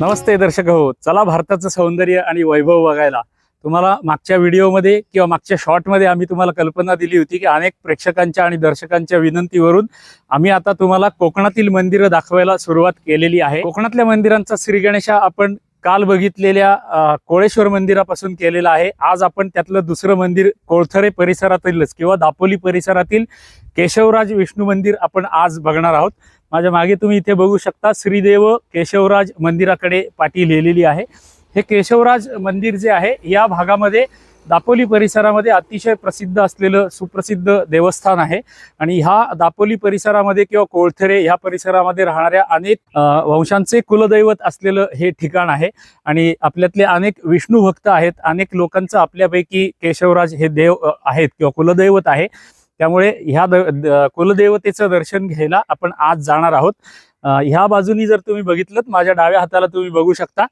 नमस्ते दर्शक हो चला भारताचं सौंदर्य आणि वैभव बघायला. तुम्हाला मागच्या व्हिडिओमध्ये किंवा मागच्या शॉर्टमध्ये आम्ही तुम्हाला कल्पना दिली होती की अनेक प्रेक्षकांच्या आणि दर्शकांच्या विनंतीवरून आम्ही आता तुम्हाला कोकणातील मंदिरं दाखवायला सुरुवात केलेली आहे. कोकणातल्या मंदिरांचा श्रीगणेशा आपण काल बघितलेल्या कोळेश्वर मंदिरापासून केलेला आहे. आज आपण त्यातलं दुसरं मंदिर कोळथरे परिसरातीलच किंवा दापोली परिसरातील केशवराज विष्णू मंदिर आपण आज बघणार आहोत. माझ्या मागे तुम्ही इथे बघू शकता श्रीदेव केशवराज मंदिराकडे पाठी लिहिलेली आहे. हे केशवराज मंदिर जे आहे या भागामध्ये दापोली परिसरामध्ये अतिशय प्रसिद्ध असलेलं सुप्रसिद्ध देवस्थान आहे. आणि ह्या दापोली परिसरामध्ये किंवा कोळथरे ह्या परिसरामध्ये राहणाऱ्या अनेक वंशांचे कुलदैवत असलेलं हे ठिकाण आहे. आणि आपल्यातले अनेक विष्णू भक्त आहेत. अनेक लोकांचं आपल्यापैकी केशवराज हे देव आहेत किंवा कुलदैवत आहे. त्यामुळे ह्या द- कुलदेवतेचं दर्शन घ्यायला आपण आज जाणार आहोत. ह्या बाजूनी जर तुम्ही बघितलं माझ्या डाव्या हाताला तुम्ही बघू शकता.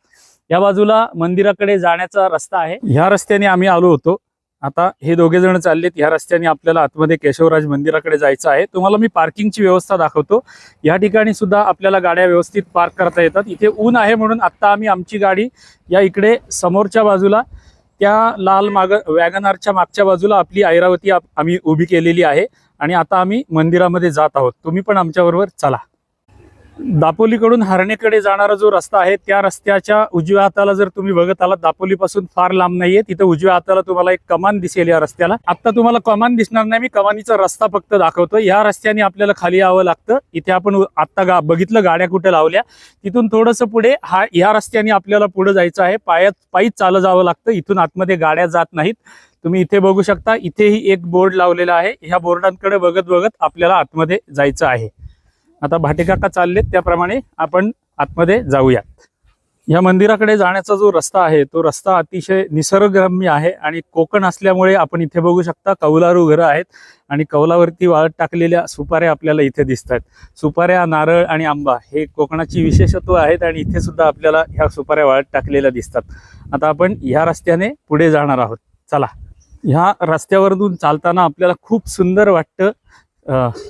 या बाजूला मंदिराकडे जाण्याचा रस्ता आहे. ह्या रस्त्याने आम्ही आलो होतो. आता हे दोघे जण चाललेत. ह्या रस्त्याने आपल्याला आतमध्ये केशवराज मंदिराकडे जायचं आहे. तुम्हाला मी पार्किंगची व्यवस्था दाखवतो. या ठिकाणी सुद्धा आपल्याला गाड्या व्यवस्थित पार्क करता येतात. इथे ऊन आहे म्हणून आत्ता आम्ही आमची गाडी या इकडे समोरच्या बाजूला त्या लाल माग वॅगनारच्या मागच्या बाजूला आपली ऐरावती आम्ही उभी केलेली आहे. आणि आता आम्ही मंदिरामध्ये जात आहोत. तुम्ही पण आमच्याबरोबर चला. दापोलीकडून हरणेकडे जाणारा जो रस्ता आहे त्या रस्त्याच्या उजव्या हाताला जर तुम्ही बघत आलात दापोलीपासून फार लांब नाहीये. तिथं उजव्या हाताला तुम्हाला एक कमान दिसेल या रस्त्याला. आता तुम्हाला कमान दिसणार नाही मी कमानीचा रस्ता फक्त दाखवतो या रस्त्याने आपल्याला खाली यावं लागतं. इथे आपण आत्ता गा बघितलं गाड्या कुठे लावल्या. तिथून थोडंसं पुढे हा या रस्त्याने आपल्याला पुढे जायचं आहे. पायात पायीच चालत जावं लागतं. इथून आतमध्ये गाड्या जात नाहीत. तुम्ही इथे बघू शकता इथेही एक बोर्ड लावलेला आहे. ह्या बोर्डांकडे बघत बघत आपल्याला आतमध्ये जायचं आहे. आता भाटेकाका चाललेत त्याप्रमाणे आपण आतमध्ये जाऊयात या मंदिराकडे जाण्याचा जो रस्ता आहे तो रस्ता अतिशय निसर्गरम्य आहे आणि कोकण असल्यामुळे आपण इथे बघू शकता कौलारू घरं आहेत आणि कौलावरती वाळत टाकलेल्या सुपाऱ्या आपल्याला इथे दिसत आहेत सुपाऱ्या नारळ आणि आंबा हे कोकणाची विशेषत्व आहेत आणि इथे सुद्धा आपल्याला ह्या सुपाऱ्या वाळत टाकलेल्या दिसतात. आता आपण ह्या रस्त्याने पुढे जाणार आहोत. चला. ह्या रस्त्यावरून चालताना आपल्याला खूप सुंदर वाटतं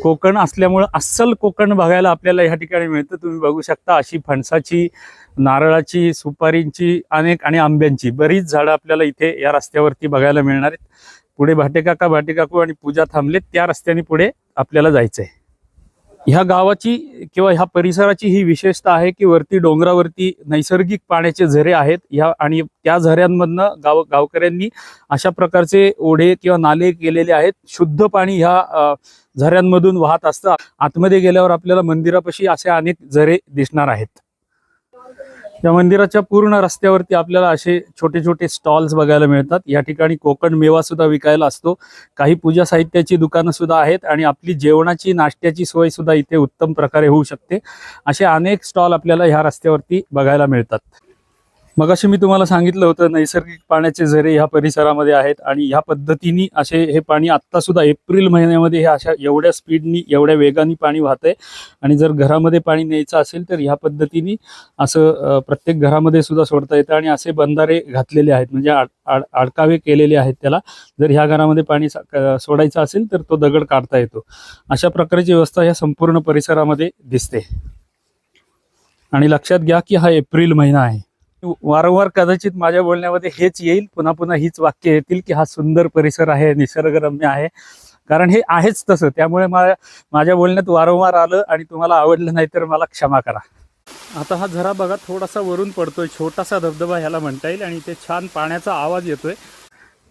कोकण असल्यामुळं अस्सल कोकण बघायला आपल्याला ह्या ठिकाणी मिळतं. तुम्ही बघू शकता अशी फणसाची नारळाची सुपारींची अनेक आणि आंब्यांची बरीच झाडं आपल्याला इथे या रस्त्यावरती बघायला मिळणार आहेत. पुढे भाटेकाका भाटेकाकू आणि पूजा थांबलेत. त्या रस्त्याने पुढे आपल्याला जायचंय. ह्या गावाची किंवा ह्या परिसराची ही विशेषता आहे की वरती डोंगरावरती नैसर्गिक पाण्याचे झरे आहेत. ह्या आणि त्या झऱ्यांमधनं गाव गावकऱ्यांनी अशा प्रकारचे ओढे किंवा नाले केलेले आहेत. शुद्ध पाणी ह्या झऱ्यांमधून वाहत असतं आतमध्ये गेल्यावर आपल्याला मंदिरापाशी असे अनेक झरे दिसणार आहेत. या मंदिराच्या पूर्ण रस्त्यावरती आपल्याला असे छोटे छोटे स्टॉल्स बघायला मिळतात. या ठिकाणी कोकण मेवा सुद्धा विकायला असतो. काही पूजा साहित्याची दुकानं सुद्धा आहेत आणि आपली जेवणाची नाश्त्याची सोय सुद्धा इथे उत्तम प्रकारे होऊ शकते. असे अनेक स्टॉल आपल्याला ह्या रस्त्यावरती बघायला मिळतात. मगाशी मी तुम्हाला सांगितलं होतं नैसर्गिक पाण्याचे झरे ह्या परिसरामध्ये आहेत आणि ह्या पद्धतीने असे हे पाणी आत्ता सुद्धा एप्रिल महिन्यामध्ये हे अशा एवढ्या स्पीडनी एवढ्या वेगाने पाणी वाहतंय. आणि जर घरामध्ये पाणी न्यायचं असेल तर ह्या पद्धतीने असं प्रत्येक घरामध्ये सुद्धा सोडता येतं आणि असे बंधारे घातलेले आहेत. म्हणजे आड अडकावे केलेले आहेत त्याला. जर ह्या घरामध्ये पाणी सोडायचं असेल तर तो दगड काढता येतो. अशा प्रकारची व्यवस्था ह्या संपूर्ण परिसरामध्ये दिसते. आणि लक्षात घ्या की हा एप्रिल महिना आहे. वारंवार कदाचित माझ्या बोलण्यामध्ये हेच येईल पुन्हा पुन्हा हीच वाक्य येतील की हा सुंदर परिसर आहे निसर्गरम्य आहे. कारण हे आहेच तसं त्यामुळे मा- माझ्या बोलण्यात वारंवार आलं आणि तुम्हाला आवडलं नाही तर मला क्षमा करा. आता हा झरा बघा थोडासा वरून पडतोय छोटासा धबधबा ह्याला म्हणता येईल आणि इथे छान पाण्याचा आवाज येतोय.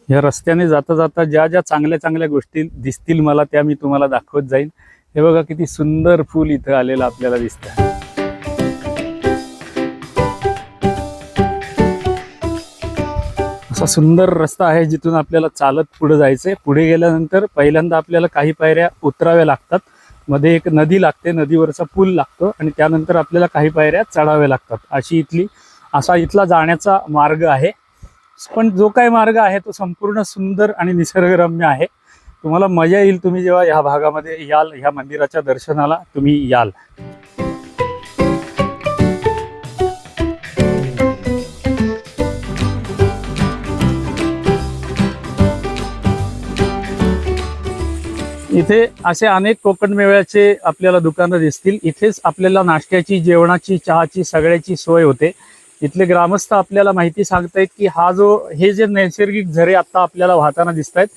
या रस्त्याने जाता जाता ज्या ज्या चांगल्या चांगल्या गोष्टी दिसतील मला त्या मी तुम्हाला दाखवत जाईन. हे बघा किती सुंदर फूल इथं आलेलं आपल्याला दिसतं असा सुंदर रस्ता आहे जिथून आपल्याला चालत पुढे जायचंय. पुढे गेल्यानंतर पहिल्यांदा आपल्याला काही पायऱ्या उतराव्या लागतात. मध्ये एक नदी लागते नदीवरचा पूल लागतो आणि त्यानंतर आपल्याला काही पायऱ्या चढाव्या लागतात. अशी इथली असा इथला जाण्याचा मार्ग आहे. पण जो काही मार्ग आहे तो संपूर्ण सुंदर आणि निसर्गरम्य आहे. तुम्हाला मजा येईल तुम्ही जेव्हा ह्या भागामध्ये याल ह्या मंदिराच्या दर्शनाला तुम्ही याल. इथे असे अनेक कोकण मेव्याचे आपल्याला दुकानं दिसतील. इथेच आपल्याला नाश्त्याची जेवणाची चहाची सगळ्याची सोय होते. इथले ग्रामस्थ आपल्याला माहिती सांगतायत की हा जो हे जे नैसर्गिक झरे आता आपल्याला वाहताना दिसत आहेत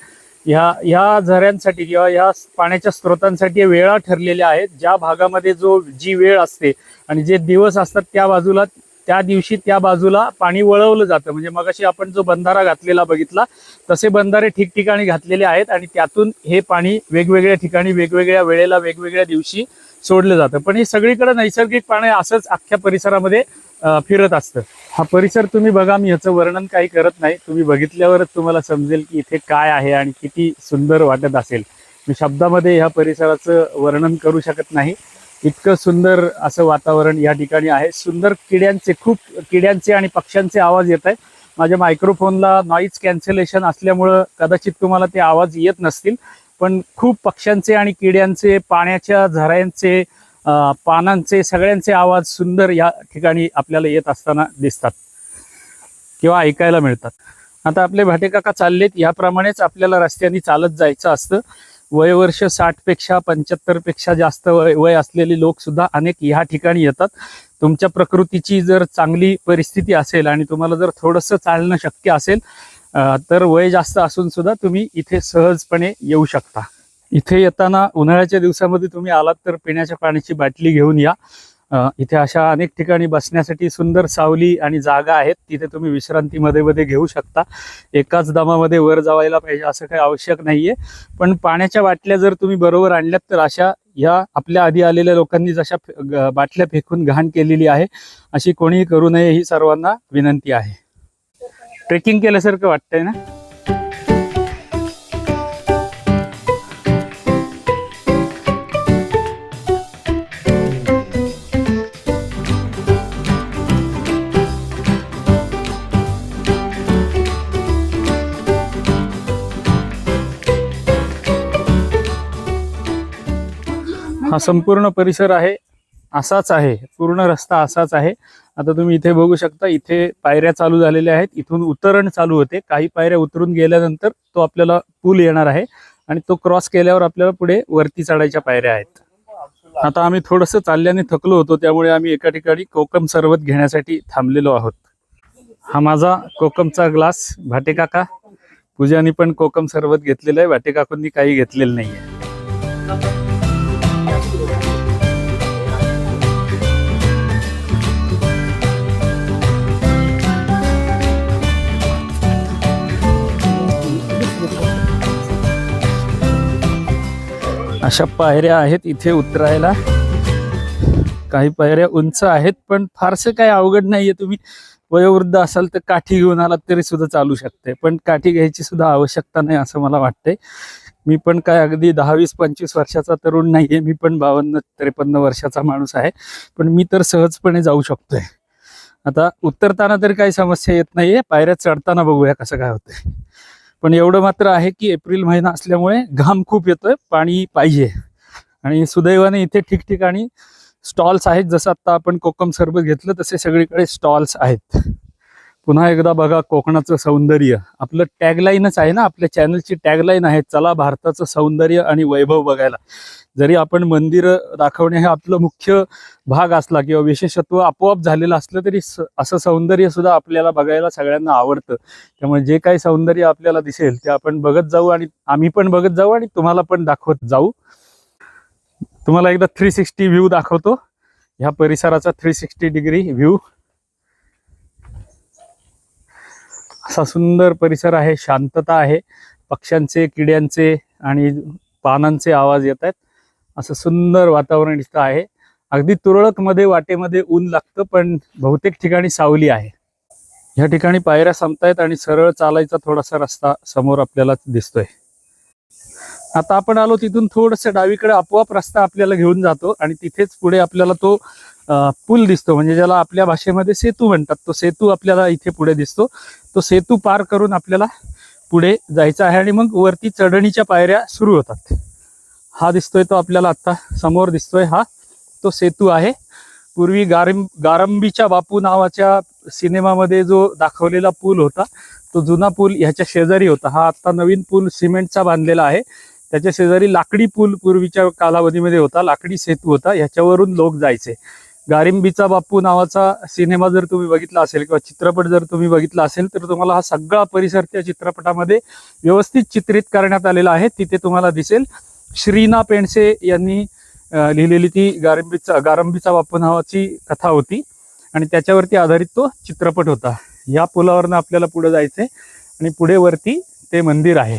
ह्या ह्या झऱ्यांसाठी किंवा ह्या पाण्याच्या स्रोतांसाठी वेळा ठरलेल्या आहेत. ज्या भागामध्ये जो जी वेळ असते आणि जे दिवस असतात त्या बाजूला त्या दिवशी त्या बाजूला पाणी वळवलं जातं. म्हणजे मगाशी आपण जो बंधारा घातलेला बघितला तसे बंधारे ठिकठिकाणी घातलेले आहेत आणि त्यातून हे पाणी वेगवेगळ्या ठिकाणी वेगवेगळ्या वेळेला वेगवेगळ्या दिवशी सोडलं जातं. पण हे सगळीकडे नैसर्गिक पाणी असंच अख्ख्या परिसरामध्ये फिरत असतं. हा परिसर तुम्ही बघा मी याचं वर्णन काही करत नाही. तुम्ही बघितल्यावरच तुम्हाला समजेल की इथे काय आहे आणि किती सुंदर वाटत असेल. मी शब्दामध्ये ह्या परिसराचं वर्णन करू शकत नाही. इतकं सुंदर असं वातावरण या ठिकाणी आहे. सुंदर किड्यांचे खूप किड्यांचे आणि पक्ष्यांचे आवाज येत आहेत. माझ्या मायक्रोफोनला नॉईज कॅन्सलेशन असल्यामुळं कदाचित तुम्हाला ते आवाज येत नसतील. पण खूप पक्ष्यांचे आणि किड्यांचे पाण्याच्या झऱ्यांचे पानांचे सगळ्यांचे आवाज सुंदर या ठिकाणी आपल्याला येत असताना दिसतात किंवा ऐकायला मिळतात. आता आपले भाटेकाका चाललेत. याप्रमाणेच आपल्याला रस्त्याने चालत जायचं असतं. वयवर्ष साठपेक्षा पंच्याहत्तरपेक्षा जास्त वय वय असलेले लोक सुद्धा अनेक ह्या ठिकाणी येतात. तुमच्या प्रकृतीची जर चांगली परिस्थिती असेल आणि तुम्हाला जर थोडंसं चालणं शक्य असेल तर वय जास्त असून सुद्धा तुम्ही इथे सहजपणे येऊ शकता. इथे येताना उन्हाळ्याच्या दिवसामध्ये तुम्ही आलात तर पिण्याच्या पाण्याची बाटली घेऊन या. इथे अशा अनेक ठिकाणी बसण्यासाठी सुंदर सावली आणि जागा आहेत. तिथे तुम्ही विश्रांती मध्ये मध्ये घेऊ शकता. एकाच दमामध्ये वर जावायला पाहिजे असं काही आवश्यक नाहीये. पण पाण्याच्या बाटल्या जर तुम्ही बरोबर आणल्यात तर अशा या आपल्या आधी आलेल्या लोकांनी जशा बाटल्या फेकून घाण केलेली आहे अशी कोणीही करू नये ही सर्वांना विनंती आहे. ट्रेकिंग केल्यासारखं वाटतंय ना? हा संपूर्ण परिसर आहे असाच आहे पूर्ण रस्ता असाच आहे. आता तुम्ही इथे बघू शकता इथे पायऱ्या चालू झालेल्या आहेत. इथून उतरण चालू होते. काही पायऱ्या उतरून गेल्यानंतर तो आपल्याला पूल येणार आहे आणि तो क्रॉस केल्यावर आपल्याला पुढे वरती चढायच्या पायऱ्या आहेत. आता आम्ही थोडंसं चालल्याने थकलो होतो त्यामुळे आम्ही एका ठिकाणी कोकम सरबत घेण्यासाठी थांबलेलो आहोत. हा माझा कोकमचा ग्लास. भाटे काका पूजानी पण कोकम सरबत घेतलेलं आहे. भाटे काकूंनी काही घेतलेलं नाहीये. अशा पायऱ्या आहेत इथे उतरायला. काही पायऱ्या उंच आहेत पण फारसं काही अवघड नाहीये. तुम्ही वयोवृद्ध असाल तर काठी घेऊन आलात तरी सुद्धा चालू शकते पण काठी घ्यायची सुद्धा आवश्यकता नाही असं मला वाटतंय. मी पण काय अगदी दहा वीस पंचवीस वर्षाचा तरुण नाहीये. मी पण बावन्न त्रेपन्न वर्षाचा माणूस आहे. पण मी तर सहजपणे जाऊ शकतोय. आता उतरताना तरी काही समस्या येत नाहीये. पायऱ्या चढताना बघूया कसं काय होतंय. पण एवढं मात्र आहे की एप्रिल महिना असल्यामुळे घाम खूप येतोय पाणी पाहिजे. आणि सुदैवाने इथे ठिकठिकाणी स्टॉल्स आहेत जसं आता आपण कोकम सरबत घेतलं तसे सगळीकडे स्टॉल्स आहेत. पुन्हा एकदा बघा कोकणाचं सौंदर्य. आपलं टॅगलाईनच आहे ना आपल्या चॅनलची टॅगलाईन आहे चला भारताचं सौंदर्य आणि वैभव बघायला. जरी आपण मंदिरं दाखवणे हे आपलं मुख्य भाग असला किंवा विशेषत्व आपोआप झालेलं असलं तरी असं सौंदर्य सुद्धा आपल्याला बघायला सगळ्यांना आवडतं. त्यामुळे जे काही सौंदर्य आपल्याला दिसेल ते आपण बघत जाऊ आणि आम्ही पण बघत जाऊ आणि तुम्हाला पण दाखवत जाऊ. तुम्हाला एकदा थ्री सिक्स्टी व्ह्यू दाखवतो. ह्या परिसराचा थ्री सिक्स्टी डिग्री व्ह्यू असा सुंदर परिसर आहे शांतता आहे. पक्ष्यांचे किड्यांचे आणि पानांचे आवाज येत आहेत. असं सुंदर वातावरण इथं आहे. अगदी तुरळकमध्ये वाटेमध्ये ऊन लागतं पण बहुतेक ठिकाणी सावली आहे. ह्या ठिकाणी पायऱ्या संपतायत आणि सरळ चालायचा थोडासा रस्ता समोर आपल्याला दिसतोय. आता आपण आलो तिथून थोडस डावीकडे आपोआप रस्ता आपल्याला घेऊन जातो आणि तिथेच पुढे आपल्याला तो पूल दिसतो. म्हणजे ज्याला आपल्या भाषेमध्ये सेतू म्हणतात. तो सेतू आपल्याला इथे पुढे दिसतो. तो सेतू पार करून आपल्याला पुढे जायचं आहे आणि मग वरती चढणीच्या पायऱ्या सुरू होतात. हा दिसतोय तो आपल्याला आता समोर दिसतोय हा तो सेतू आहे. पूर्वी गारं गारंबीच्या बापू नावाच्या सिनेमामध्ये जो दाखवलेला पूल होता तो जुना पूल ह्याच्या शेजारी होता. हा आता नवीन पूल सिमेंटचा बांधलेला आहे. त्याच्या शेजारी लाकडी पूल पूर्वीच्या कालावधीमध्ये होता. लाकडी सेतू होता. ह्याच्यावरून लोक जायचे. गारिंबीचा बापू नावाचा सिनेमा जर तुम्ही बघितला असेल किंवा चित्रपट जर तुम्ही बघितला असेल तर तुम्हाला हा सगळा परिसर त्या चित्रपटामध्ये व्यवस्थित चित्रित करण्यात आलेला आहे. तिथे तुम्हाला दिसेल श्रीना पेंडसे यांनी लिहिलेली ती गारंबीचा गारंबीचा बापू नावाची कथा होती आणि त्याच्यावरती आधारित तो चित्रपट होता. या पुलावरनं आपल्याला पुढे जायचंय आणि पुढे वरती ते मंदिर आहे.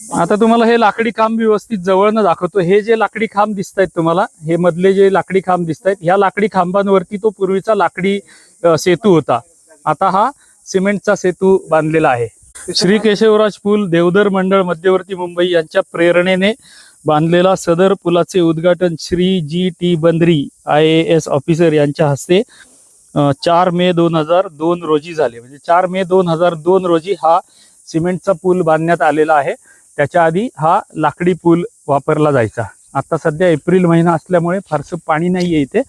आता तुम्हाला हे लाकडी खांब व्यवस्थित जवळनं दाखवतो. हे जे लाकडी खांब दिसत आहेत तुम्हाला हे मधले जे लाकडी खांब दिसत आहेत ह्या लाकडी खांबांवरती तो पूर्वीचा लाकडी सेतू होता. आता हा सिमेंटचा सेतू बांधलेला आहे. श्री केशवराज पूल देवधर मंडळ मध्यवर्ती मुंबई यांच्या प्रेरणेने बांधलेला सदर पुलाचे उद्घाटन Shri G T Bandri I A S officer यांच्या हस्ते चार मे दोन हजार दोन रोजी झाले. म्हणजे चार मे दोन हजार दोन रोजी हा सिमेंटचा पूल बांधण्यात आलेला आहे. त्याच्या आधी हा लाकडी पूल वापरला जायचा. आता सध्या एप्रिल महिना असल्यामुळे फारसं पाणी नाही आहे इथे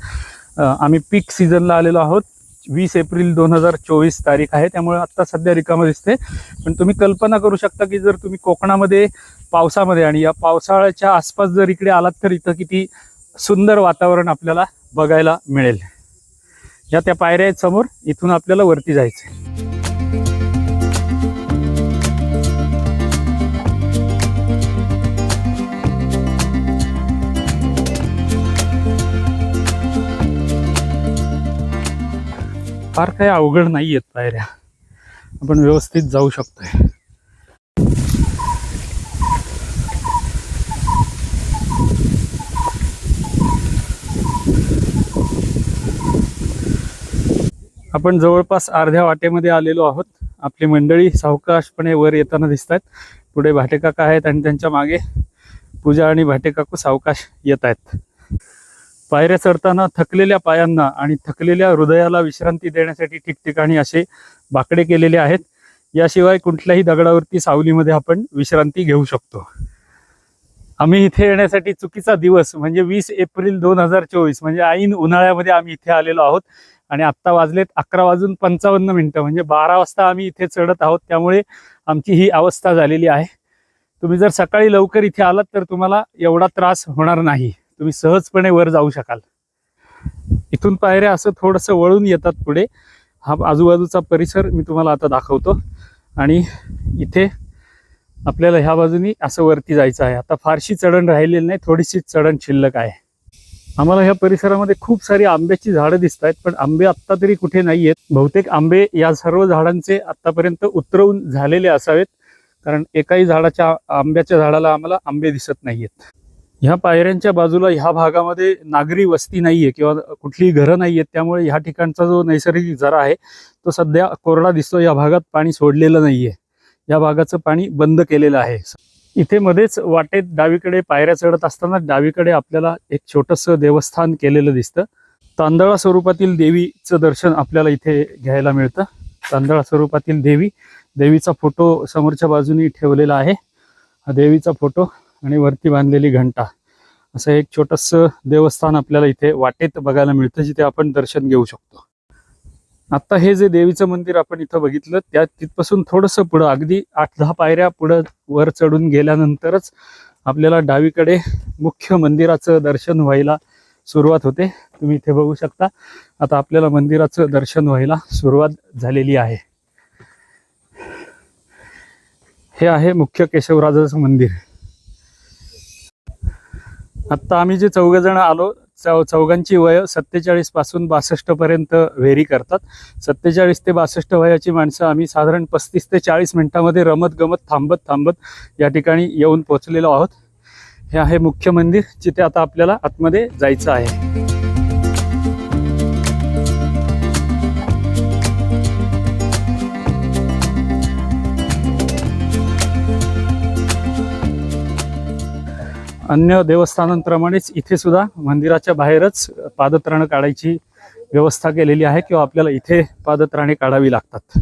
आम्ही पीक सीझनला आलेलो आहोत. वीस एप्रिल दोन हजार चोवीस तारीख आहे. त्यामुळे आत्ता सध्या रिकामं दिसते पण तुम्ही कल्पना करू शकता की जर तुम्ही कोकणामध्ये पावसामध्ये आणि या पावसाळ्याच्या आसपास जर इकडे आलात तर इथं किती सुंदर वातावरण आपल्याला बघायला मिळेल. या त्या पायऱ्या आहेत समोर. इथून आपल्याला वरती जायचं फार काही अवघड नाही आहेत पायऱ्या. आपण व्यवस्थित जाऊ शकतोय. आपण जवळपास अर्ध्या वाटेमध्ये आलेलो आहोत. आपली मंडळी सावकाशपणे वर येताना दिसत आहेत पुढे भाटेकाका आहेत आणि त्यांच्या मागे पूजा आणि भाटेकाकू सावकाश येत आहेत पायऱ्या चढताना थकलेल्या पायांना आणि थकलेल्या हृदयाला विश्रांती देण्यासाठी ठिकठिकाणी असे बाकडे केलेले आहेत. याशिवाय कुठल्याही दगडावरती सावलीमध्ये आपण विश्रांती घेऊ शकतो. आम्ही इथे येण्यासाठी चुकीचा दिवस म्हणजे वीस एप्रिल दोन हजार चोवीस म्हणजे ऐन उन्हाळ्यामध्ये आम्ही इथे आलेलो आहोत. आणि आत्ता वाजलेत अकरा वाजून पंचावन्न मिनटं म्हणजे बारा वाजता आम्ही इथे चढत आहोत. त्यामुळे आमची ही अवस्था झालेली आहे. तुम्ही जर सकाळी लवकर इथे आलात तर तुम्हाला एवढा त्रास होणार नाही. तुम्ही सहजपणे वर जाऊ शकाल. इथून पायऱ्या असं थोडंसं वळून येतात पुढे. हा आजूबाजूचा परिसर मी तुम्हाला आता दाखवतो. आणि इथे आपल्याला ह्या बाजूनी असं वरती जायचं आहे. आता फारशी चढण राहिलेली नाही थोडीशी चढण शिल्लक आहे. आम्हाला ह्या परिसरामध्ये खूप सारी आंब्याची झाडं दिसत आहेत पण आंबे आत्ता तरी कुठे नाही आहेत बहुतेक आंबे या सर्व झाडांचे आतापर्यंत उतरवून झालेले असावेत. कारण एकाही झाडाच्या आंब्याच्या झाडाला आम्हाला आंबे दिसत नाहीयेत. ह्या पायऱ्यांच्या बाजूला ह्या भागामध्ये नागरी वस्ती नाहीये किंवा कुठलीही घरं नाहीयेत. त्यामुळे ह्या ठिकाणचा जो नैसर्गिक झरा आहे तो सध्या कोरडा दिसतो या भागात पाणी सोडलेलं नाहीये. या भागाचं पाणी बंद केलेलं आहे. इथे मध्येच वाटेत डावीकडे पायऱ्या चढत असताना डावीकडे आपल्याला एक छोटस देवस्थान केलेलं दिसतं. तांदळा स्वरूपातील देवीचं दर्शन आपल्याला इथे घ्यायला मिळतं. तांदळा स्वरूपातील देवी देवीचा फोटो समोरच्या बाजूनी ठेवलेला आहे. हा देवीचा फोटो. आणि वरती बांधलेली घंटा. असं एक छोटस देवस्थान आपल्याला इथे वाटेत बघायला मिळतं जिथे आपण दर्शन घेऊ शकतो. आता हे जे देवीचं मंदिर आपण इथं बघितलं त्या तिथपासून थोडंसं पुढं अगदी आठ दहा पायऱ्या पुढं वर चढून गेल्यानंतरच आपल्याला डावीकडे मुख्य मंदिराचं दर्शन व्हायला सुरुवात होते. तुम्ही इथे बघू शकता. आता आपल्याला मंदिराचं दर्शन व्हायला सुरुवात झालेली आहे. हे आहे मुख्य केशवराजाचं मंदिर. आत्ता आम्ही जे चौघजण आलो चौ चौघांची वय सत्तेचाळीसपासून बासष्ट पर्यंत व्हेरी करतात. सत्तेचाळीस ते बासष्ट वयाची माणसं आम्ही साधारण पस्तीस ते चाळीस मिनिटामध्ये रमत गमत थांबत थांबत या ठिकाणी येऊन पोहोचलेलो आहोत. हे आहे मुख्य मंदिर जिथे आता आपल्याला आतमध्ये जायचं आहे. अन्य देवस्थानांप्रमाणेच इथे सुद्धा मंदिराच्या बाहेरच पादत्राणं काढायची व्यवस्था केलेली आहे किंवा आपल्याला इथे पादत्राणे काढावी लागतात.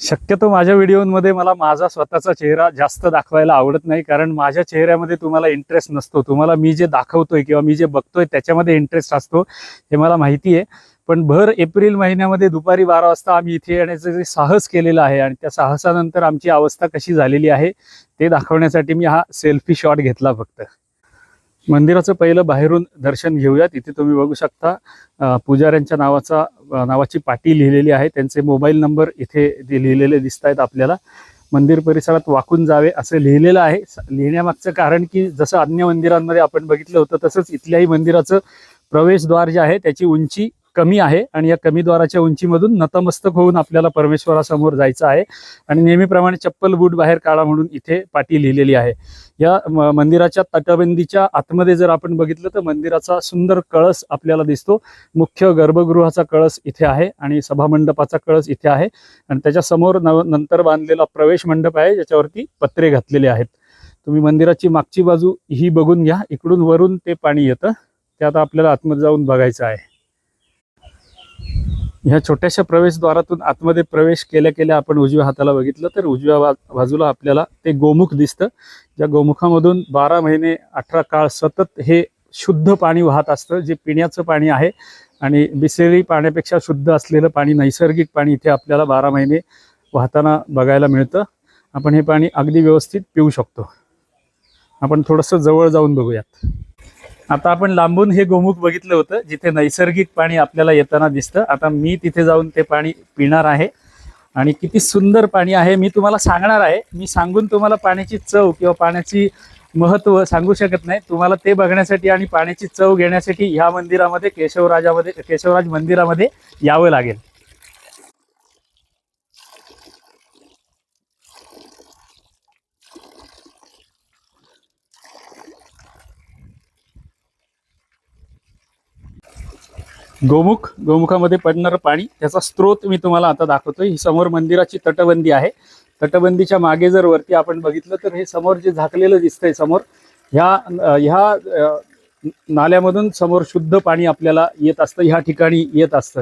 शक्यतो माझ्या व्हिडिओमध्ये मला माझा स्वतःचा चेहरा जास्त दाखवायला आवडत नाही कारण माझ्या चेहऱ्यामध्ये तुम्हाला इंटरेस्ट नसतो. तुम्हाला मी जे दाखवतोय किंवा मी जे बघतोय त्याच्यामध्ये इंटरेस्ट असतो हे मला माहिती आहे. पण भर एप्रिल महिन्यामध्ये दुपारी बारा वाजता आम्ही इथे येण्याचं जे साहस केलेलं आहे आणि त्या साहसानंतर आमची अवस्था कशी झालेली आहे ते दाखवण्यासाठी मी हा सेल्फी शॉट घेतला फक्त. मंदिराचं पहिलं बाहेरून दर्शन घेऊयात. इथे तुम्ही बघू शकता पुजाऱ्यांच्या नावाचा नावाची पाटी लिहिलेली आहे. त्यांचे मोबाईल नंबर इथे ते लिहिलेले दिसत आहेत आपल्याला. मंदिर परिसरात वाकून जावे असं लिहिलेलं आहे. लिहिण्यामागचं कारण की जसं अन्य मंदिरांमध्ये आपण बघितलं होतं तसंच इथल्याही मंदिराचं प्रवेशद्वार जे आहे त्याची उंची कमी आहे आणि या कमी द्वाराच्या उंचीमधून नतमस्तक होऊन आपल्याला परमेश्वरासमोर जायचं आहे. आणि नेहमीप्रमाणे चप्पल बूट बाहेर काढा म्हणून इथे पाटी लिहिलेली आहे. या म- मंदिराच्या तटबंदीच्या आतमध्ये जर आपण बघितलं तर मंदिराचा सुंदर कळस आपल्याला दिसतो. मुख्य गर्भगृहाचा कळस इथे आहे आणि सभामंडपाचा कळस इथे आहे. आणि त्याच्यासमोर नंतर बांधलेला प्रवेश मंडप आहे ज्याच्यावरती पत्रे घातलेले आहेत. तुम्ही मंदिराची मागची बाजू ही बघून घ्या. इकडून वरून ते पाणी येतं. ते आता आपल्याला आतमध्ये जाऊन बघायचं आहे. ह्या छोट्याशा प्रवेशद्वारातून आतमध्ये प्रवेश केल्या केल्या आपण उजव्या हाताला बघितलं तर उजव्या बाजूला आपल्याला ते गोमुख दिसतं. ज्या गोमुखामधून बारा महिने अठरा काळ सतत हे शुद्ध पाणी वाहत असतं जे पिण्याचं पाणी आहे. आणि बिसलेरी पाण्यापेक्षा शुद्ध असलेलं पाणी नैसर्गिक पाणी इथे आपल्याला बारा महिने वाहताना बघायला मिळतं. आपण हे पाणी अगदी व्यवस्थित पिऊ शकतो. आपण थोडंसं जवळ जाऊन बघूयात. आता आपण लांबून हे गोमुख बघितलं होतं जिथे नैसर्गिक पाणी आपल्याला येताना दिसतं. आता मी तिथे जाऊन ते पाणी पिणार आहे. आणि किती सुंदर पाणी आहे मी तुम्हाला सांगणार आहे. मी सांगून तुम्हाला पाण्याची चव किंवा पाण्याची महत्त्व सांगू शकत नाही. तुम्हाला ते बघण्यासाठी आणि पाण्याची चव घेण्यासाठी ह्या मंदिरामध्ये केशवराजामध्ये केशवराज मंदिरामध्ये यावं लागेल. गोमुख गोमुखामध्ये पडणारं पाणी त्याचा स्रोत मी तुम्हाला आता दाखवतोय. ही समोर मंदिराची तटबंदी आहे. तटबंदीच्या मागे जर वरती आपण बघितलं तर हे समोर जे झाकलेलं दिसतंय समोर ह्या ह्या नाल्यामधून समोर शुद्ध पाणी आपल्याला येत असतं ह्या ठिकाणी येत असतं.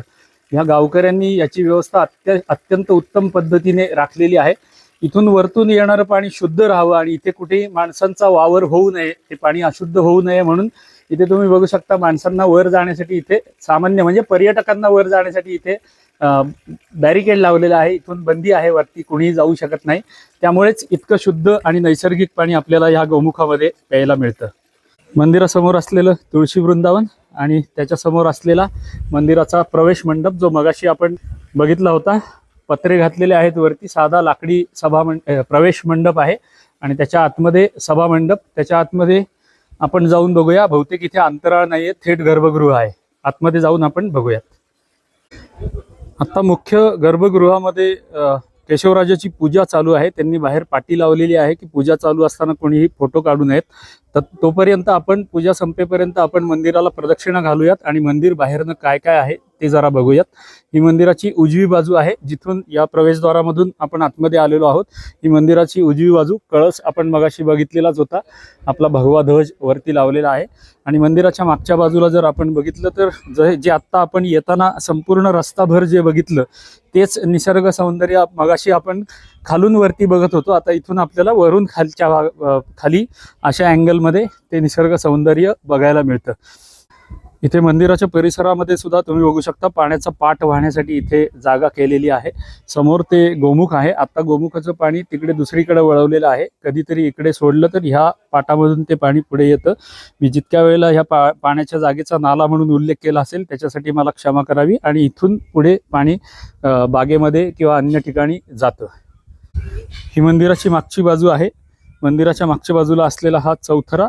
ह्या गावकऱ्यांनी याची व्यवस्था अत्य अत्यंत उत्तम पद्धतीने राखलेली आहे. इथून वरतून येणारं पाणी शुद्ध राहावं आणि इथे कुठेही माणसांचा वावर होऊ नये हे पाणी अशुद्ध होऊ नये म्हणून इथे तुम्ही बघू शकता माणसांना वर जाण्यासाठी इथे सामान्य म्हणजे पर्यटकांना वर जाण्यासाठी इथे बॅरिकेड लावलेलं आहे. इथून बंदी आहे वरती कुणीही जाऊ शकत नाही. त्यामुळेच इतकं शुद्ध आणि नैसर्गिक पाणी आपल्याला ह्या गोमुखामध्ये प्यायला मिळतं. मंदिरासमोर असलेलं तुळशी वृंदावन आणि त्याच्यासमोर असलेला मंदिराचा प्रवेश मंडप जो मगाशी आपण बघितला होता पत्रे घातलेले आहेत वरती. साधा लाकडी सभा मंड प्रवेश मंडप आहे आणि त्याच्या आतमध्ये सभा मंडप त्याच्या आतमध्ये आपण जाऊन बघूया. बहुतेक इथे अंतराळ नाहीये थेट गर्भगृह आहे. आतमध्ये जाऊन आपण बघूयात. आता मुख्य गर्भगृहामध्ये केशवराजाची पूजा चालू आहे. त्यांनी बाहेर पाटी लावलेली आहे की पूजा चालू असताना कोणीही फोटो काढू नयेत. तर तोपर्यंत आपण पूजा संपेपर्यंत आपण मंदिराला प्रदक्षिणा घालूयात आणि मंदिर बाहेरनं काय काय आहे ते जरा बघूयात. ही मंदिराची उजवी बाजू आहे. जिथून या प्रवेशद्वारामधून आपण आतमध्ये आलेलो आहोत. ही मंदिराची उजवी बाजू कळस आपण मगाशी बघितलेलाच होता. आपला भगवा ध्वज वरती लावलेला आहे. आणि मंदिराच्या मागच्या बाजूला जर आपण बघितलं तर जे जे आत्ता आपण येताना संपूर्ण रस्ताभर जे बघितलं तेच निसर्ग सौंदर्य मगाशी आपण खालून वरती बघत होतो. आता इथून आपल्याला वरून खालच्या खाली अशा अँगलमध्ये ते निसर्ग सौंदर्य बघायला मिळतं. इथे मंदिराच्या परिसरामध्ये सुद्धा तुम्ही बघू शकता पाण्याचा पाठ वाहण्यासाठी इथे जागा केलेली आहे. समोर ते गोमुख आहे. आता गोमुखाचं पाणी तिकडे दुसरीकडे वळवलेलं आहे. कधीतरी इकडे सोडलं तर ह्या पाटामधून ते पाणी पुढे येतं. मी जितक्या वेळेला ह्या पा पाण्याच्या जागेचा नाला म्हणून उल्लेख केला असेल त्याच्यासाठी मला क्षमा करावी आणि इथून पुढे पाणी बागेमध्ये किंवा अन्य ठिकाणी जातं. ही मंदिराची मागची बाजू आहे. मंदिराच्या मागच्या बाजूला असलेला हा चौथरा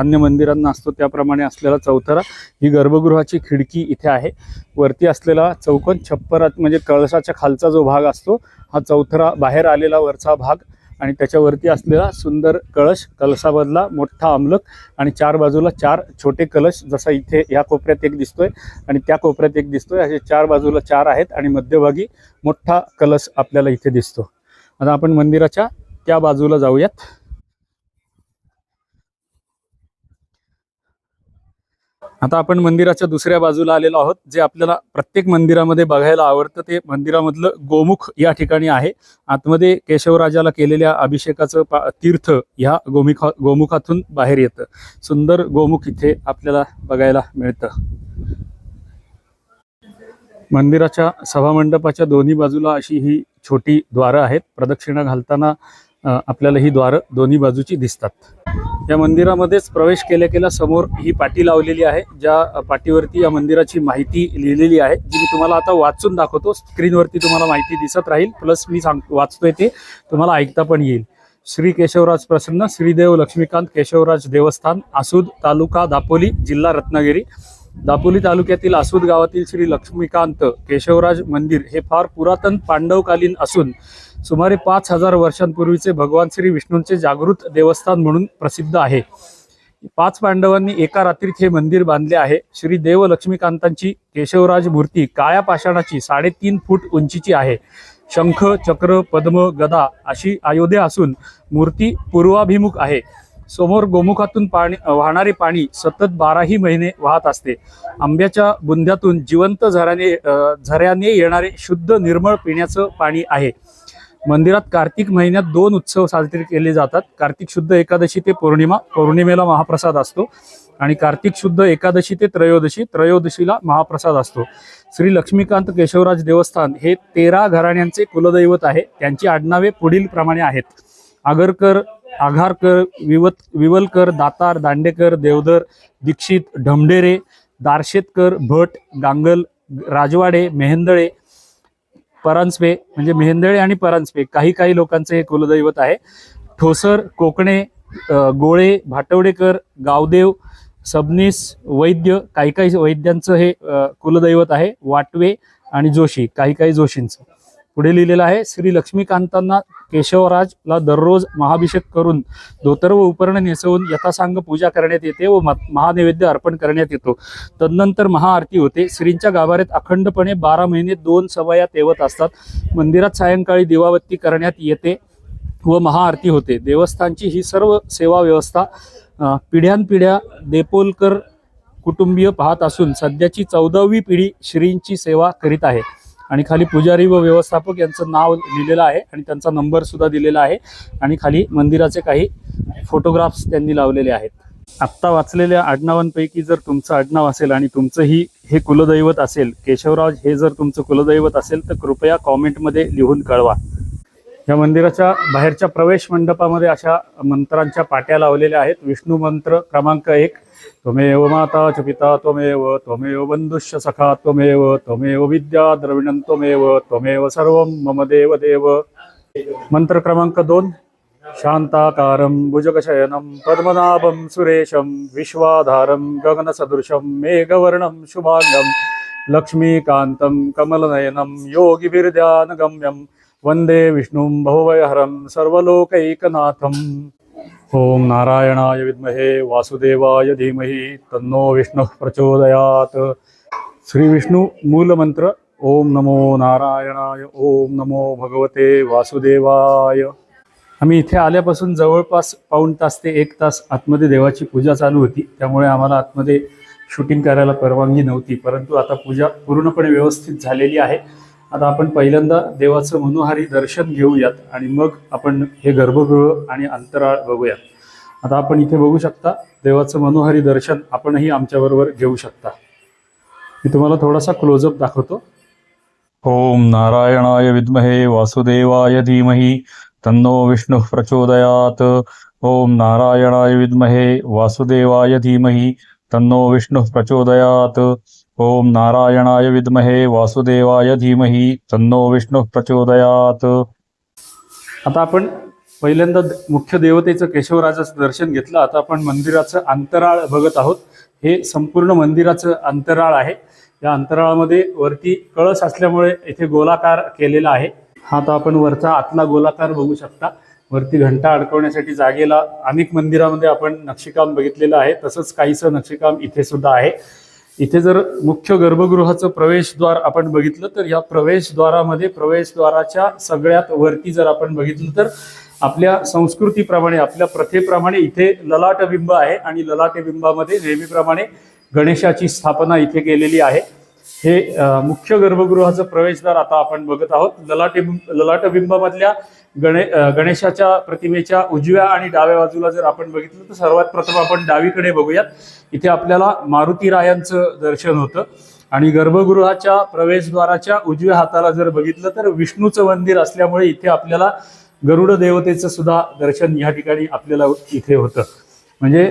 अन्य मंदिरांना असतो त्याप्रमाणे असलेला चौथरा ही गर्भगृहाची खिडकी इथे आहे. वरती असलेला चौकोन छप्परात म्हणजे कळसाच्या खालचा जो भाग असतो हा चौथरा बाहेर आलेला वरचा भाग आणि त्याच्यावरती असलेला सुंदर कळश कलशाबदला मोठा अमलक आणि चार बाजूला चार छोटे कलश जसा इथे ह्या कोपऱ्यात एक दिसतोय आणि त्या कोपऱ्यात एक दिसतोय. असे चार बाजूला चार आहेत आणि मध्यभागी मोठा कलश आपल्याला इथे दिसतो. आता आपण मंदिराच्या त्या बाजूला जाऊयात. आता आपण मंदिराच्या दुसऱ्या बाजूला आलेलो आहोत जे आपल्याला प्रत्येक मंदिरामध्ये बघायला आवडतं ते मंदिरामधलं गोमुख या ठिकाणी आहे. आतमध्ये केशवराजाला केलेल्या अभिषेकाचं तीर्थ ह्या गोमुखा गोमुखातून बाहेर येतं. सुंदर गोमुख इथे आपल्याला बघायला मिळतं. मंदिराच्या सभामंडपाच्या दोन्ही बाजूला अशी ही छोटी द्वारं आहेत. प्रदक्षिणा घालताना आपल्याला ही द्वारं दोन्ही बाजूची दिसतात. या मंदिरामध्येच प्रवेश केल्या केल्या समोर ही पाटी लावलेली आहे. ज्या पाटीवरती या मंदिराची माहिती लिहिलेली आहे जी मी तुम्हाला आता वाचून दाखवतो. स्क्रीनवरती तुम्हाला माहिती दिसत राहील. प्लस मी सांग वाचतोय ते. तुम्हाला ऐकता पण येईल. श्री केशवराज प्रसन्न श्रीदेव लक्ष्मीकांत केशवराज देवस्थान आसूद तालुका दापोली जिल्हा रत्नागिरी. दापोली तालुक्यातील आसूद गावातील श्री लक्ष्मीकांत केशवराज मंदिर हे फार पुरातन पांडवकालीन असून सुमारे पाच हजार वर्षांपूर्वीचे भगवान श्री विष्णूंचे जागृत देवस्थान म्हणून प्रसिद्ध आहे. पाच पांडवांनी एका रात्रीत हे मंदिर बांधले आहे. श्री देव लक्ष्मीकांतांची केशवराज मूर्ती काळ्या पाषाणाची साडेतीन फूट उंचीची आहे. शंख चक्र पद्म गदा अशी अयोध्या असून मूर्ती पूर्वाभिमुख आहे. समोर गोमुखातून पाणी वाहणारे पाणी सतत बाराही महिने वाहत असते. आंब्याच्या बुंद्यातून जिवंत झऱ्याने झऱ्याने येणारे शुद्ध निर्मळ पिण्याचं पाणी आहे. मंदिरात कार्तिक महिन्यात दोन उत्सव साजरे केले जातात. कार्तिक शुद्ध एकादशी ते पौर्णिमा पौर्णिमेला महाप्रसाद असतो आणि कार्तिक शुद्ध एकादशी ते त्रयोदशी त्रयोदशीला महाप्रसाद असतो. श्री लक्ष्मीकांत केशवराज देवस्थान हे तेरा घराण्यांचे कुलदैवत आहे. त्यांची आडनावे पुढील प्रमाणे आहेत. आगरकर आघारकर विवत विवलकर दातार दांडेकर देवधर दीक्षित ढमढेरे दारशेतकर भट गांगल राजवाडे मेहेंदळे परांजपे म्हणजे मेहेंदळे आणि परांजपे काही काही लोकांचे हे कुलदैवत आहे. ठोसर कोकणे गोळे भाटवडेकर गावदेव सबनीस वैद्य काही काही वैद्यांचं हे कुलदैवत आहे वाटवे आणि जोशी काही काही जोशींचं. पुढे लिहिलेलं आहे श्री लक्ष्मीकांतांना केशवराजला दररोज महाभिषेक करून धोतर व उपरण नेसवून यथासांग पूजा करण्यात येते व म- महानैवेद्य अर्पण करण्यात येतो. तदनंतर महाआरती होते. श्रींच्या गाभाऱ्यात अखंडपणे बारा महिने दोन सवया तेवत असतात. मंदिरात सायंकाळी दिवाबत्ती करण्यात येते व महाआरती होते. देवस्थानची ही सर्व सेवा व्यवस्था पिढ्यानपिढ्या देपोलकर कुटुंबीय पाहत असून सध्याची चौदावी पिढी श्रींची सेवा करीत आहे. आणि खाली पुजारी व व्यवस्थापक यांचं नाव लिहिलेलं आहे आणि त्यांचा नंबर सुद्धा दिलेला आहे. आणि खाली मंदिराचे काही फोटोग्राफ्स त्यांनी लावलेले आहेत. आत्ता वाचलेल्या आडनावांपैकी जर तुमचं आडनाव असेल आणि तुमचंही हे कुलदैवत असेल केशवराज हे जर तुमचं कुलदैवत असेल तर कृपया कॉमेंटमध्ये लिहून कळवा. या मंदिराच्या बाहेरच्या प्रवेश मंडपामध्ये अशा मंत्रांच्या पाट्या लावलेल्या आहेत. विष्णू मंत्र क्रमांक एक त्वमेव माता च पिता त्वमेव त्वमेव बंधुश्च सखा त्वमेव त्वमेव विद्या द्रविणं त्वमेव त्वमेव सर्वं मम देव देव मंत्र क्रमांक दोन शांताकारं भुजगशयनं पद्मनाभं सुरेशं विश्वाधारं गगनसदृशं मेघवर्णं शुभाङ्गं लक्ष्मीकान्तं कमलनयनं योगिभिर्ध्यानगम्यं वन्दे विष्णुं भवभयहरं सर्वलोकैकनाथम्। ओम नारायणाय विद्महे वासुदेवाय धीमहि तन्नो विष्णुः प्रचोदयात। श्री विष्णू मूलमंत्र ओम नमो नारायणाय ओम नमो भगवते वासुदेवाय। आम्ही इथे आल्यापासून जवळपास पाऊण तास ते एक तास आतमध्ये देवाची पूजा चालू होती त्यामुळे आम्हाला आतमध्ये शूटिंग करायला परवानगी नव्हती परंतु आता पूजा पूर्णपणे व्यवस्थित झालेली आहे. आता आपण पहिल्यांदा देवाचं मनोहारी दर्शन घेऊयात आणि मग आपण हे गर्भगृह आणि अंतराळ बघूयात. आता आपण इथे बघू शकता देवाचं मनोहारी दर्शन आपणही आमच्याबरोबर घेऊ शकता. मी तुम्हाला थोडासा क्लोजअप दाखवतो. ओम नारायणाय विद्महे वासुदेवाय धीमही तन्नो विष्णू प्रचोदयात. ओम नारायणाय विद्महे वासुदेवाय धीमही तन्नो विष्णू प्रचोदयात. ओम नारायणाय विद्महे वासुदेवाय धीमहि तन्नो विष्णुः प्रचोदयात. आता आपण पहिल्यांदा मुख्य देवतेचं केशवराजाचं दर्शन घेतलं. आता आपण मंदिराचं अंतराळ बघत आहोत. हे संपूर्ण मंदिराचं अंतराळ आहे. या अंतराळामध्ये वरती कळस असल्यामुळे इथे गोलाकार केलेला आहे. हा आता आपण वरचा आतला गोलाकार बघू शकता. वरती घंटा अडकवण्यासाठी जागेला अनेक मंदिरामध्ये आपण नक्षीकाम बघितलेलं आहे. तसंच काहीसं नक्षीकाम इथे सुद्धा आहे. इथे जर मुख्य गर्भगृहाचं प्रवेशद्वार आपण बघितलं तर या प्रवेशद्वारामध्ये प्रवेशद्वाराच्या सगळ्यात वरती जर आपण बघितलं तर आपल्या संस्कृतीप्रमाणे आपल्या प्रथेप्रमाणे इथे ललाटबिंब आहे आणि ललाटबिंबामध्ये नेहमीप्रमाणे गणेशाची स्थापना इथे केलेली आहे. हे मुख्य गर्भगृहाचं प्रवेशद्वार आता आपण बघत आहोत. ललाटबिंब ललाटबिंबामधल्या गणे गणेशाच्या प्रतिमेच्या उजव्या आणि डाव्या बाजूला जर आपण बघितलं तर सर्वात प्रथम आपण डावीकडे बघूयात. इथे आपल्याला मारुती रायांचं दर्शन होतं. आणि गर्भगृहाच्या प्रवेशद्वाराच्या उजव्या हाताला जर बघितलं तर विष्णूचं मंदिर असल्यामुळे इथे आपल्याला गरुड देवतेचं सुद्धा दर्शन या ठिकाणी आपल्याला इथे होतं. म्हणजे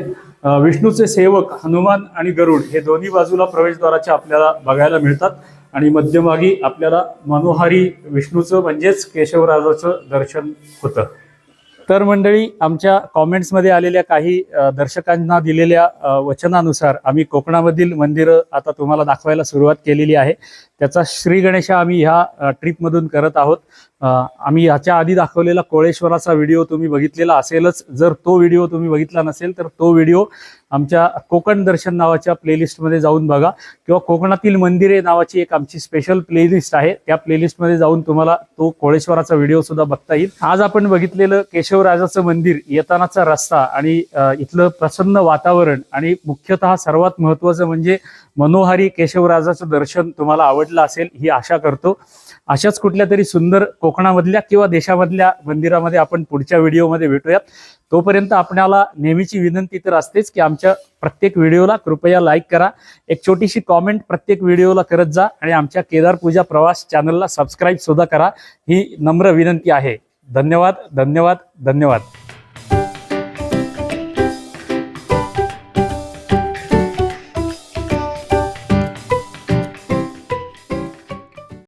विष्णूचे सेवक हनुमान आणि गरुड हे दोन्ही बाजूला प्रवेशद्वाराच्या आपल्याला बघायला मिळतात. आणि मध्यभागी आपल्याला मनोहारी विष्णूचं म्हणजेच केशवराजाचं दर्शन होतं. तर मंडळी आमच्या कॉमेंट्समध्ये आलेल्या काही दर्शकांना दिलेल्या वचनानुसार आम्ही कोकणामधील मंदिरं आता तुम्हाला दाखवायला सुरुवात केलेली आहे. त्याचा श्री गणेशा आम्ही ह्या ट्रिपमधून करत आहोत. आम्ही ह्याच्या आधी दाखवलेला कोळेश्वराचा व्हिडिओ तुम्ही बघितलेला असेलच. जर तो व्हिडिओ तुम्ही बघितला नसेल तर तो व्हिडिओ आमच्या कोकण दर्शन नावाच्या प्लेलिस्टमध्ये जाऊन बघा. किंवा कोकणातील मंदिरे नावाची एक आमची स्पेशल प्लेलिस्ट आहे. त्या प्लेलिस्टमध्ये जाऊन तुम्हाला तो कोळेश्वराचा व्हिडिओ सुद्धा बघता येईल. आज आपण बघितलेलं केशवराजाचं मंदिर येतानाचा रस्ता आणि इथलं प्रसन्न वातावरण आणि मुख्यतः सर्वात महत्वाचं म्हणजे मनोहारी केशवराजाचं दर्शन तुम्हाला आवडला असेल ही आशा करतो. अशाच कुठल्या तरी सुंदर कोकणामधल्या किंवा देशामधल्या मंदिरामध्ये आपण पुढच्या व्हिडिओमध्ये भेटूयात. तोपर्यंत आपल्याला नेहमीची विनंती तर असतेच की आमच्या प्रत्येक व्हिडिओला कृपया लाईक करा. एक छोटीशी कॉमेंट प्रत्येक व्हिडिओला करत जा आणि आमच्या केदार पूजा प्रवास चॅनलला सबस्क्राईब सुद्धा करा. ही नम्र विनंती आहे. धन्यवाद धन्यवाद धन्यवाद.